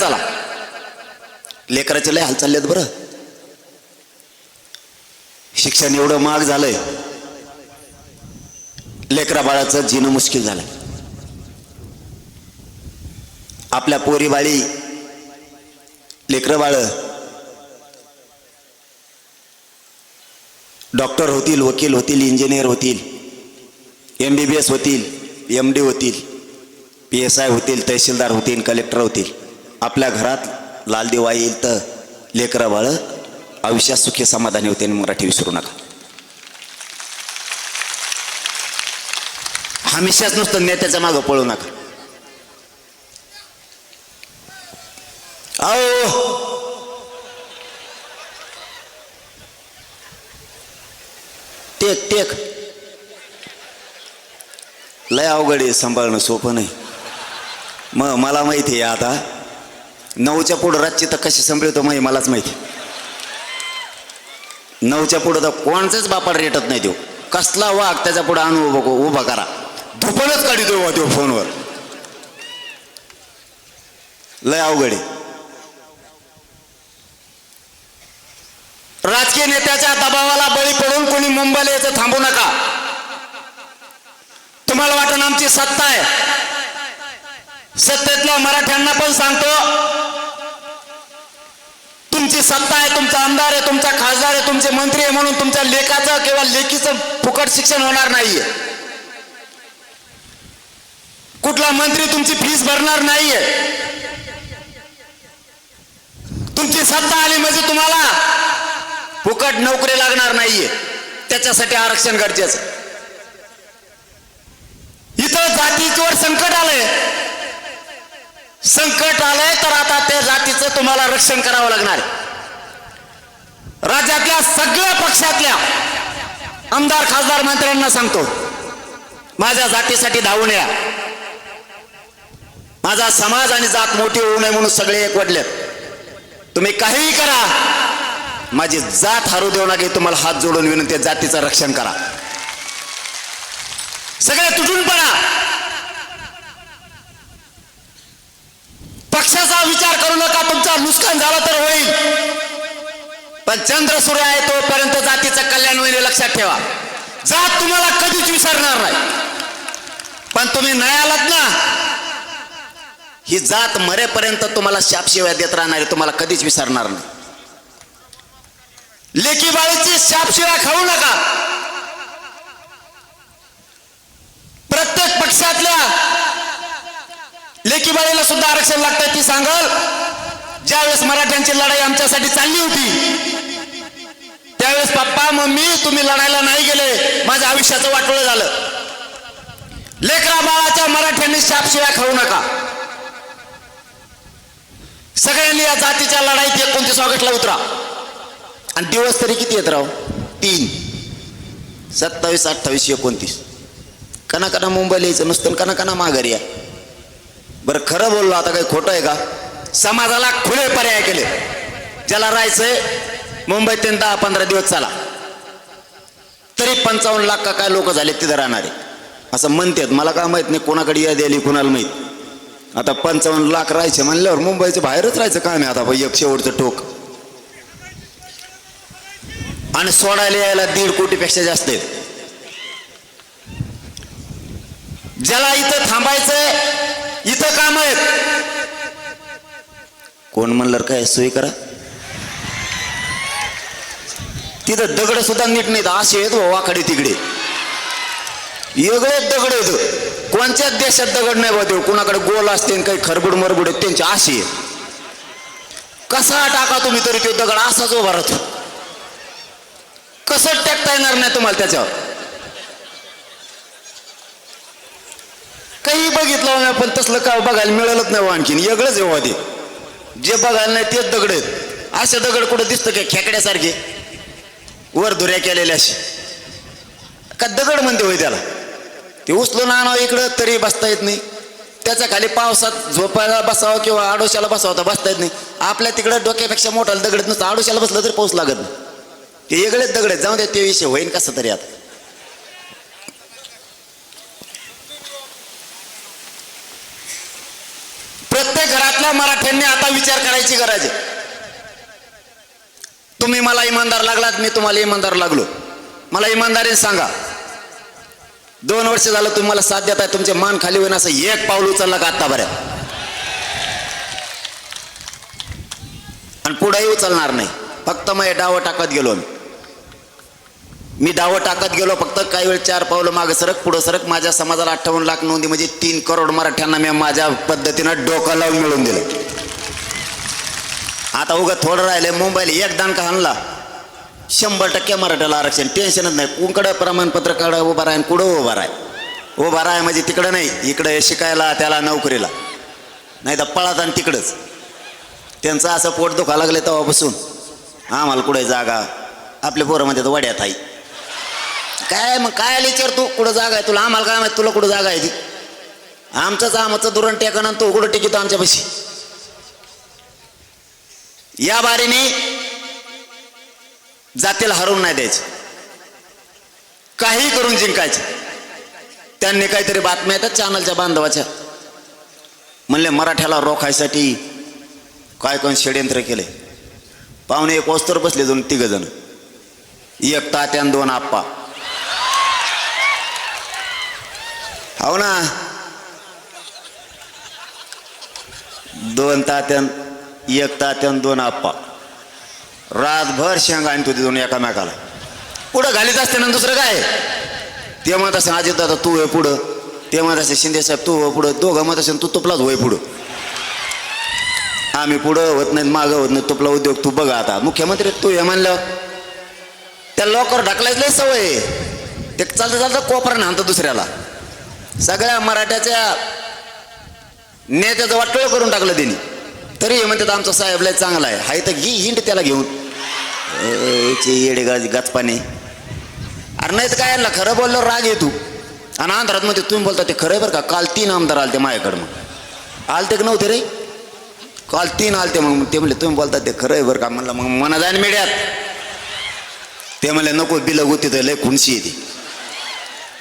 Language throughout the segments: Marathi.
चला. लेकराचे लय हाल चाललेत बरं. शिक्षण एवढं महाग झालंय. लेकरा बाळाचं जिणं मुश्किल झालंय. आपल्या पोरी बाळी लेकरं बाळ डॉक्टर होतील वकील होतील इंजिनियर होतील एम बी बी एस होतील एम डी होतील पी एस आय होतील तहसीलदार होतील कलेक्टर होतील. आपल्या घरात लाल दिवा येईल तर लेकरा बाळ आयुष्यात सुखी समाधानी होते आणि मराठी विसरू नका. हमेशाच नुसतं नेत्याच्या मागं पळू नका. आओ टेक टेक. लय अवघड आहे सांभाळणं सोपं नाही. मग मला माहिती आहे आता. नऊच्या पुढं रातची तर कशी सांभाळतो माही मलाच माहिती. नऊच्या पुढं तर कोणाचाच बापाड रेटत नाही देऊ. कसला वाघ त्याच्या पुढं आणू उभं उभा करा. धुपणच काढितो देऊ फोनवर. लय अवघड आहे. राजकीय नेत्याच्या दबावाला बळी पडून कोणी मुंबईला यायचं थांबू नका. तुम्हाला वाटण आमची सत्ता आहे. सत्तेतल्या मराठ्यांना पण सांगतो तुमची सत्ता आहे तुमचा आमदार आहे तुमचा खासदार आहे तुमचे मंत्री आहे म्हणून तुमच्या लेखाचं किंवा लेखीचं फुकट शिक्षण होणार नाहीये. कुठला मंत्री तुमची फीस भरणार नाहीये. तुमची सत्ता आली म्हणजे तुम्हाला फुकट नोकरी लागणार नाहीये. त्याच्यासाठी आरक्षण गरजेचं. इथं जातीवर संकट आलंय. संकट आलंय तर आता त्या जातीचं तुम्हाला रक्षण करावं लागणार आहे. राज्यातल्या सगळ्या पक्षातल्या आमदार खासदार मंत्र्यांना सांगतो माझ्या जातीसाठी धावून या. माझा समाज आणि जात मोठी होऊ नये म्हणून सगळे एकवटले. तुम्ही काहीही करा माझी जात हरू देऊ नये तुम्हाला हात जोडून विनंती जातीचं रक्षण करा. सगळे तुटून पडा. पक्षाचा विचार करू नका तुमचा नुकसान झालं तर पण चंद्र सूर्य आहे तोपर्यंत जातीचं कल्याण होईल लक्षात ठेवा. जात तुम्हाला कधीच विसरणार नाही. पण तुम्ही नाही आलात ना ही जात मरेपर्यंत तुम्हाला शापशिवाय देत राहणार तुम्हाला कधीच विसरणार नाही. लेकी बाळीची शापशिवाय खाऊ नका. प्रत्येक पक्षातल्या लेकी बाळीला सुद्धा आरक्षण लागतं ती सांगल ज्यावेळेस मराठ्यांची लढाई आमच्यासाठी चालली होती त्यावेळेस पप्पा मम्मी तुम्ही लढायला नाही गेले माझ्या आयुष्याचं वाटोळं झालं. लेकरा बाळाच्या मराठ्यांनी शापशिवाय खाऊ नका. सगळ्यांनी या जातीच्या लढाईत एकोणतीस ऑगस्टला उतरा. आणि दिवस तरी किती येत राव? तीन. सत्तावीस अठ्ठावीस एकोणतीस. कना कना मुंबईला यायचं नुसतं कना कना माघारी या. बरं खरं बोललो आता काही खोटं आहे का? समाजाला खुले पर्याय केले. ज्याला राहायचंय मुंबईत त्यांनी दहा पंधरा दिवस चाला. तरी पंचावन्न लाख का काय लोक झाले तिथं राहणारे. असं म्हणतात. मला काय माहीत नाही कोणाकडे यादी आली कोणाला माहीत. आता पंचावन्न लाख राहायचे म्हणल्यावर मुंबईचं बाहेरच राहायचं काम आहे आता बाई एक शेवटचं टोक. आणि सोडायला यायला दीड कोटीपेक्षा जास्त आहेत. ज्याला इथं थांबायचंय इथं काम आहेत. कोण म्हणलं काय सोय करा. तिथं दगड सुद्धा नीट नाहीत. असे आहेत वाकडे तिकडे. वेगळे दगड आहेत. कोणत्याच देशात दगड नाही बा देऊ कोणाकडे गोल असते काही खरबुड मरबुड आहेत त्यांचे असे आहेत. कसा टाका तुम्ही तरी तो दगड असाच उभा राहतो. कसं टाकता येणार नाही तुम्हाला त्याच्यावर? काही बघितलं नाही पण तसलं काय बघायला मिळालंच नाही आणखीन. वेगळंच आहे हो जे बघायला नाही तेच दगड आहेत. असे दगड कुठं दिसतं का खेकड्यासारखे? वर धुऱ्या केलेल्या अशी. का दगड म्हणते होय त्याला? ते उचलून आणावं इकडं तरी बसता येत नाही. त्याच्याखाली पावसात झोपायला बसावं किंवा आडोशाला बसावं तर बसता येत नाही. आपल्या तिकडं डोक्यापेक्षा मोठा दगड नसतं आडोशाला बसलं तरी पाऊस लागत नाही. ते वेगळेच दगड आहेत. जाऊ द्या ते विषय होईन कसं तरी आता. प्रत्येक घरातल्या मराठ्यांनी आता विचार करायची गरज आहे. तुम्ही मला इमानदार लागलात मी तुम्हाला इमानदार लागलो. मला इमानदारीने सांगा. दोन वर्ष झालं तुम्हाला साथ देत आहे तुमचे मान खाली होईन असं एक पाऊल उचललं का आतापर्यंत आणि पुढेही उचलणार नाही. फक्त मग डावं टाकत गेलो मी मी डावं टाकत गेलो फक्त काही वेळ चार पावलं मागं सरक पुढं सरक. माझ्या समाजाला अठ्ठावन्न लाख नोंदी म्हणजे तीन करोड मराठ्यांना मी माझ्या पद्धतीनं डोकं लावून मिळवून दिलं. आता उगा थोडं राहिले मुंबईला एक दानका आणला. शंभर टक्के मराठ्याला आरक्षण. टेन्शनच नाही. कुणकडं प्रमाणपत्र काढा उभा राहाय आणि कुठं उभा राहाय? उभा राहाय म्हणजे तिकडं नाही. इकडं शिकायला त्याला नोकरीला. नाही तर पळात आणि तिकडंच. त्यांचं असं पोट दुखा लागले तेव्हापासून. आम्हाला कुठे जागा? आपल्या पोरं म्हणतात वड्यात आहे काय मग काय विचार तू? कुठं जागा आहे तुला? आम्हाला काय माहिती तुला कुठं जागा आहे ती? आमचंच आमचं दुरण टेकन तू कुठं टिकितो आमच्यापाशी? या बारीने जातीला हरवून नाही द्यायचं. काही करून जिंकायचं. त्यांनी काहीतरी बातम्या येतात चॅनलच्या बांधवाच्या. म्हणले मराठ्याला रोखायसाठी काय कोण षडयंत्र केले? पाहुणे एक वस्तर बसले दोन तिघ जण. एक तात्यान दोन आप्पा. हो ना? दोन तात्यान एक तात्यान दोन आप्पा. रातभर शेंगा आणतो तुझे दोन एकामेकाला. पुढं घालीत असते ना दुसरं काय? ते म्हणत असेल अजित दादा तू आहे पुढं. ते म्हणत असेल शिंदे साहेब तू हो पुढं. दोघं म्हणत असेल तू तुपलाच होय पुढं. आम्ही पुढं होत नाहीत मागं होत नाही तुपला उद्योग तू बघा आता. मुख्यमंत्री तू हे म्हणलं. त्या लॉकर ढकलायचं लय सवय ते चालतं चालतं कोपरा आणतं दुसऱ्याला. सगळ्या मराठ्याच्या नेत्याचं वाटोळ करून टाकलं त्यांनी तरी हे म्हणतात आमचा साहेब लय चांगला आहे. हाय तर घी हिंड त्याला घेऊन. येडे गाज गाचपाने अरे नाही तर काय आणला? खरं बोललो राग येतो. आणि आंध्रात मध्ये तुम्ही बोलता ते खरं बरं का? काल तीन आमदार आलते माझ्याकडं मग. आलते का नव्हते रे? काल तीन आलते मग. ते म्हणले तुम्ही बोलता ते खरं आहे बरं का? म्हणलं मग मना जाईन मिळ्यात ते म्हणले नको बिलं होती तर लय खुणशी येते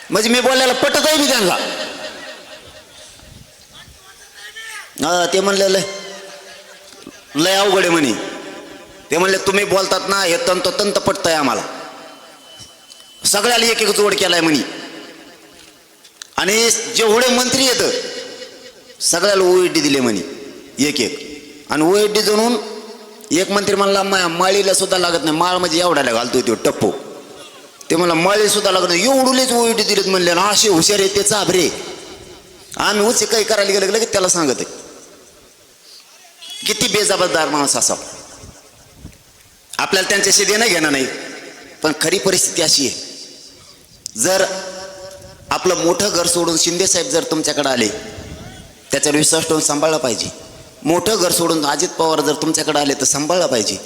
म्हणजे मी बोलायला पटत आहे मी त्यांना. हा ते म्हणले लय अवघड आहे म्हणे. ते म्हणले तुम्ही बोलतात ना हे तंतोतंत तंत पटतंय आम्हाला. सगळ्याला एक एक जोड केलाय म्हणे. आणि जेवढे मंत्री येत सगळ्याला ओएडी दिले म्हणे एक एक आणि ओएडी जणून एक मंत्री म्हणला मा माळीला सुद्धा लागत नाही माळ म्हणजे एवढ्याला घालतोय तो टप्पो. ते मला माळी सुद्धा लागत नाही एवढूलेच ओएडी दिलेत म्हणले ना असे हुशार आहे ते चाभरे आम्ही उचे काही करायला गेलं की त्याला सांगत आहे. बेजबाबदार माणूस असावा. आपल्याला त्यांच्याशी देणं घेणं नाही. पण खरी परिस्थिती अशी आहे. जर आपलं मोठं घर सोडून शिंदे साहेब जर तुमच्याकडे आले त्याच्यावर विश्वास ठेवून सांभाळला पाहिजे. मोठं घर सोडून अजित पवार जर तुमच्याकडे आले तर सांभाळला पाहिजे.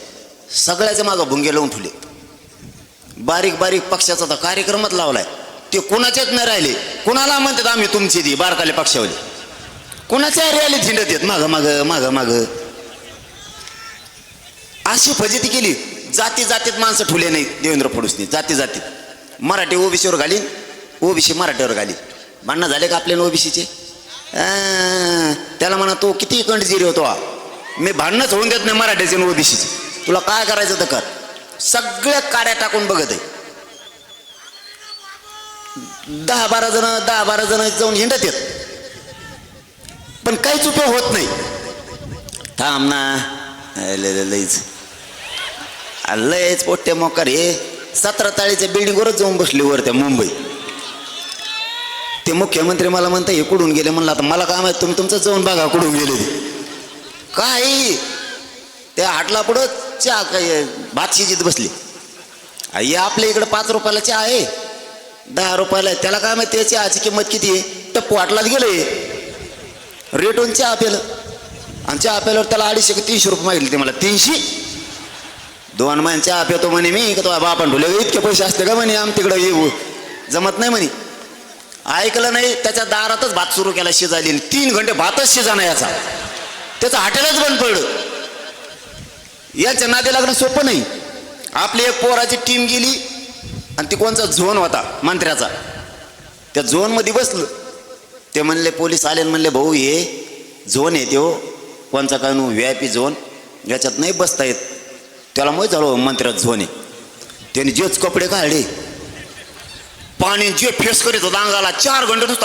सगळ्याच्या मागं भुंगे लावून ठेवले. बारीक बारीक पक्षाचा तर कार्यक्रमच लावलाय. ते कुणाच्याच नाही राहिले कुणाला म्हणतात आम्ही तुमची ती बारकाले पक्षावली? कुणाच्या रॅली झिंडत येत माग माग माग माग. अशी फजिती केली. जाती जातीत माणसं ठुले नाही देवेंद्र फडणवीसने. जाती जातीत मराठी ओबीसीवर घालीन ओबीसी मराठीवर घालीन भांडणं झाले का आपल्याला ओबीसीचे? त्याला म्हणा तो किती कंडजिरी होतो मी भांडणंच होऊन देत नाही मराठीचे आणि ओबीसीचे. तुला काय करायचं तर कर. सगळ्या काड्या टाकून बघत आहे. दहा बारा जण दहा बारा जण जाऊन हिंडत येत पण काहीच उपयोग होत नाही. थांब ना. लय- लयच पोट्या पोट्टे मोकार हे. सतरा ताळीच्या बिल्डिंगवरच जाऊन बसले वर त्या मुंबई. ते मुख्यमंत्री मला म्हणता हे कुठून गेले? म्हणलं आता मला काय माहीत तुम्ही तुमचं जाऊन बघा कुठून गेले ते. काय? त्या हाटला पुढं चहा काय भात शिजीत बसली. आई आपल्या इकडं पाच रुपयाला चहा आहे. दहा रुपयाला त्याला काय माहिती चहाची किंमत किती आहे? टप्पू हाटलात गेले. रेटून चहा पेलं आणि चहा पेल्यावर त्याला अडीचशे का तीनशे रुपये मागितले ते मला. तीनशे? दोन महिने चहा पितो म्हणे मी का तो बापन ढुले इतके पैसे असते का म्हणे आम तिकडं येऊ जमत नाही म्हणे. ऐकलं नाही त्याच्या दारातच भात सुरू केला शिजाली तीन घंटे भातच शिजाना याचा. त्याचं हॉटेलच बंद पडलं. याच्या नादी लागणं सोपं नाही. आपली एक पोराची टीम गेली आणि ती कोणचा झोन होता? मंत्र्याचा. त्या झोनमध्ये बसलं. ते म्हणले पोलीस आले. म्हणले भाऊ हे झोन आहे तो कोणचा काय no V I P zone. याच्यात नाही बसता येत. त्याला मग झालो हो, मंत्र्यात झोने त्याने जेच कपडे काढले पाणी जे फेस करीत होता अंगाला चार घंटे नुसता